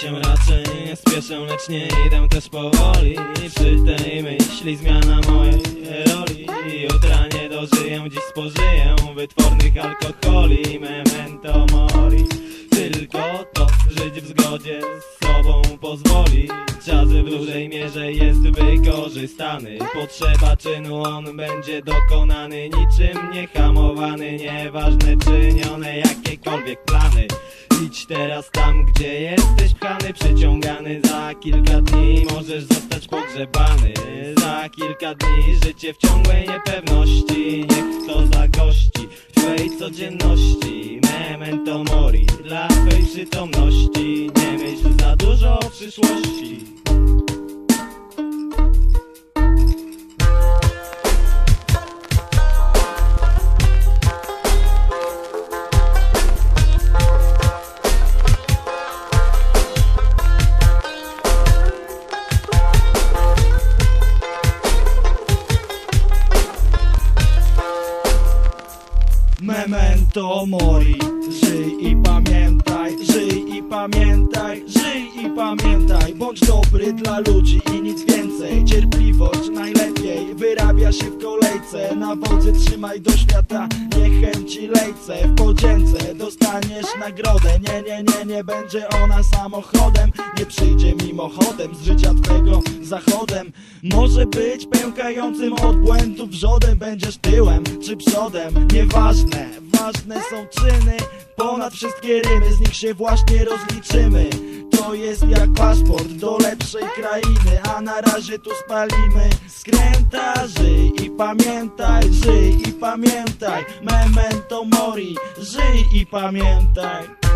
się raczej nie spieszę, lecz nie idę też powoli. Przy tej myśli zmiana mojej roli. Jutra nie dożyję, dziś spożyję Wytwornych alkoholi, memento mori. Tylko to, żyć w zgodzie z sobą pozwoli. Czas w dużej mierze jest wykorzystany. Potrzeba czynu, on będzie dokonany. Niczym niehamowany, nieważne czynione jakiekolwiek plany. Idź teraz tam, gdzie jesteś pchany Przyciągany. Za kilka dni Możesz zostać pogrzebany. Za kilka dni życie w ciągłej niepewności Niech to zagości w Twej codzienności. Memento mori dla Twej przytomności. Nie myśl za dużo o przyszłości Memento mori Żyj i pamiętaj, żyj i pamiętaj, żyj i pamiętaj. Bądź dobry dla ludzi i nic więcej. Cierpliwość najlepiej wyrabia się w kolejce Na wodzy trzymaj do świata, nie chęci lejce. W podzięce dostaniesz nagrodę. Nie, nie, nie, nie będzie ona samochodem. Nie przyjdzie mimochodem z życia twego zachodem. Może być pękającym od błędów wrzodem. Będziesz tyłem czy przodem, nieważne Ważne są czyny, ponad wszystkie rymy Z nich się właśnie rozliczymy. To jest jak paszport do lepszej krainy A na razie tu spalimy Skręta, żyj i pamiętaj Żyj i pamiętaj. Memento mori Żyj i pamiętaj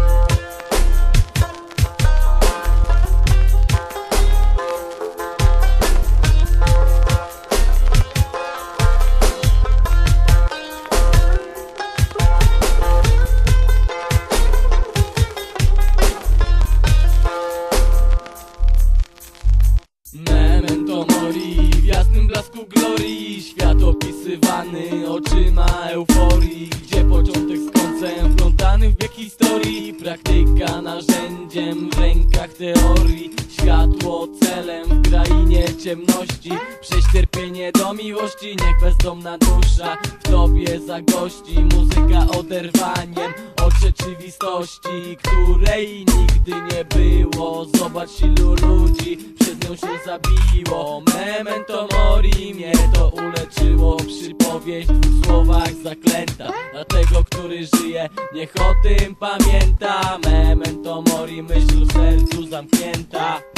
opisywany oczyma euforii Gdzie początek z końcem wplątany w bieg historii. Praktyka narzędziem w rękach teorii. Światło celem w krainie ciemności. Prześcierpienie do miłości Niech bezdomna dusza w tobie zagości. Muzyka oderwaniem od rzeczywistości Której nigdy nie było. Zobacz ilu ludzi przez nią się zabiło. Memento mori mnie to uleczyło. Przypowieść w dwóch słowach zaklęta. Dla tego, który żyje, niech o tym pamięta. Memento mori myśl w sercu zamknięta